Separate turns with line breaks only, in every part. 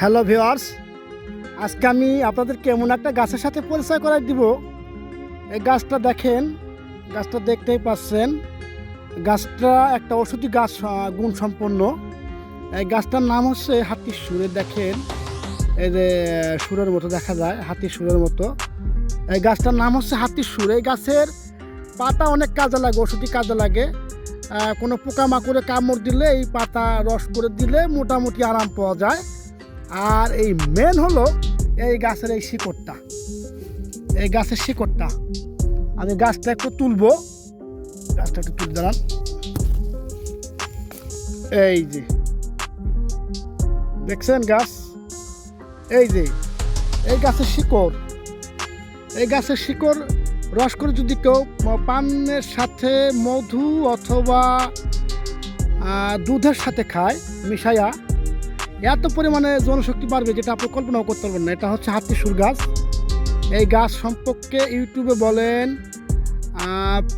Hello viewers আজকে আমি আপনাদের কেমন একটা গাছের সাথে পরিচয় করাই দিব। এই গাছটা দেখেন, গাছটা দেখতেই পাচ্ছেন। গাছটা একটা ওষুধি গাছ গুণ সম্পন্ন। এই গাছটার নাম হচ্ছে হাতির সুরে, দেখেন। এই যে, সুরের মতো দেখা যায় হাতির সুরের মতো। এই গাছটার নাম হচ্ছে হাতির সুর। এই গাছের পাতা অনেক কাজে লাগে ওষুধি কাজে লাগে। কোনো পোকামাকড়ে কামড় দিলে এই পাতা রস করে দিলে মোটামুটি আরাম পাওয়া যায়। আর এই মেন হলো এই গাছের এই শিকড়টা। এই গাছের শিকড়টা। আমি গাছটা একটু তুলবো। গাছটা একটু তুলে দাঁড়ান। এই যে। দেখছেন গাছ? এই যে। এই গাছের শিকড়। এই গাছের শিকড় রস করে যদি কেউ পানের সাথে মধু অথবা দুধের সাথে খায় মিশাইয়া এত পরিমাণে জনশক্তি বাড়বে যেটা আপনি কল্পনাও করতে পারবেন না। এটা হচ্ছে হাতি সুর গাছ। এই গাছ সম্পর্কে ইউটিউবে বলেন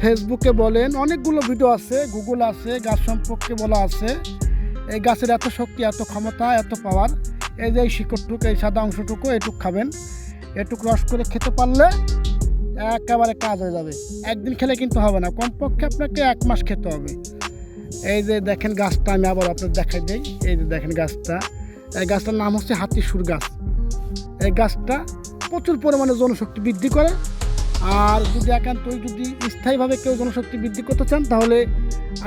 ফেসবুকে বলেন, অনেকগুলো ভিডিও আছে গুগল আছে, গাছ সম্পর্কে বলা আছে। এই গাছের এত শক্তি, এত ক্ষমতা, এত পাওয়ার এই যে এই শিকড়টুকু, এই সাদা অংশটুকু, এটুক খাবেন। এটুক রস করে খেতে পারলে একেবারে কাজ হয়ে যাবে। একদিন খেলে কিন্তু হবে না। কমপক্ষে আপনাকে এক মাস খেতে হবে। এই যে দেখেন গাছটা, আমি আবার আপনার দেখাই দিই। এই যে দেখেন গাছটা। এই গাছটার নাম হচ্ছে হাতি সুর গাছ। এই গাছটা প্রচুর পরিমাণে জনশক্তি বৃদ্ধি করে। আর যদি একান্তই যদি স্থায়ীভাবে কেউ জনশক্তি বৃদ্ধি করতে চান, তাহলে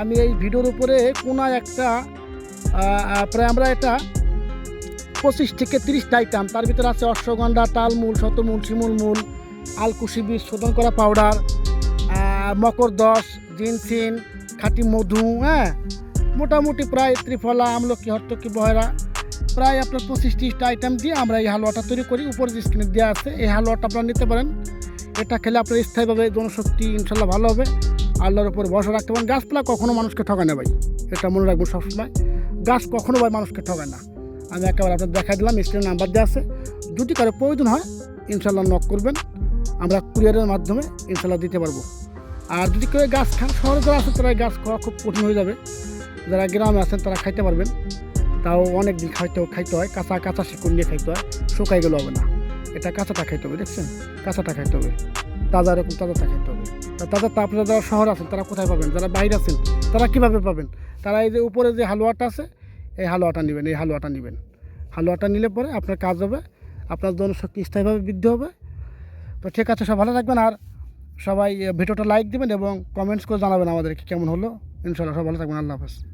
আমি এই ভিডিওর উপরে কোনায় একটা প্রায় আমরা এটা পঁচিশ থেকে তিরিশটা আইটেম তার ভিতরে আছে অশ্বগন্ধা, তালমূল, শতমূল, শিমুলমূল, আলকুশি বীজ, শোধন করা পাউডার মকর দশ, জিনসিন খাঁটি মধু হ্যাঁ? মোটামুটি প্রায় ত্রিফলা, আমলকি হর্তকি বহেরা। প্রায় আপনার পঁচিশ ত্রিশটা আইটেম দিয়ে আমরা এই হালুয়াটা তৈরি করি। উপরে যে স্ক্রিনে দেওয়া আছে, এই হালুয়াটা আপনারা নিতে পারেন। এটা খেলে আপনার স্থায়ীভাবে জনশক্তি ইনশাল্লাহ ভালো হবে। আল্লাহর উপর ভরসা রাখতে পারেন। গাছপালা কখনো মানুষকে ঠকায় না ভাই। এটা মনে রাখব সবসময়। গাছ কখনো ভাই মানুষকে ঠকায় না। আমি একেবারে আপনার দেখা দিলাম স্ক্রিনে নাম্বার দেওয়া আছে। যদি কারও প্রয়োজন হয়, ইনশাল্লাহ নক করবেন। আমরা কুরিয়ারের মাধ্যমে ইনশাল্লাহ দিতে পারব। আর যদি কেউ গাছ খান, শহরে যারা আছে, তারা গাছ খাওয়া খুব কঠিন হয়ে যাবে। যারা গ্রামে আছেন, তারা খাইতে পারবেন। তাও অনেক দিন খাইতে খাইতে হয়, কাঁচা কাঁচা শিকড় নিয়ে খাইতে হয় শুকাই গেলে হবে না। এটা কাঁচাটা খাইতে হবে, দেখছেন? কাঁচাটা খাইতে হবে। তাজা এরকম তাজাটা খাইতে হবে। তা তাজা আপনারা যারা শহর আছেন, তারা কোথায় পাবেন? যারা বাইরে আছেন, তারা কীভাবে পাবেন? তারা এই যে উপরে যে হালুয়াটা আছে, এই হালুয়াটা নেবেন, এই হালুয়াটা নেবেন। হালুয়াটা নিলে পরে আপনার কাজ হবে, আপনার জনশক্তি স্থায়ীভাবে বৃদ্ধি হবে। তো ঠিক আছে, সব ভালো থাকবেন। আর সবাই ভিডিওটা লাইক দেবেন এবং কমেন্টস করে জানাবেন আমাদেরকে কেমন হলো। ইনশাল্লাহ সব ভালো থাকবেন, আল্লাহ হাফেজ।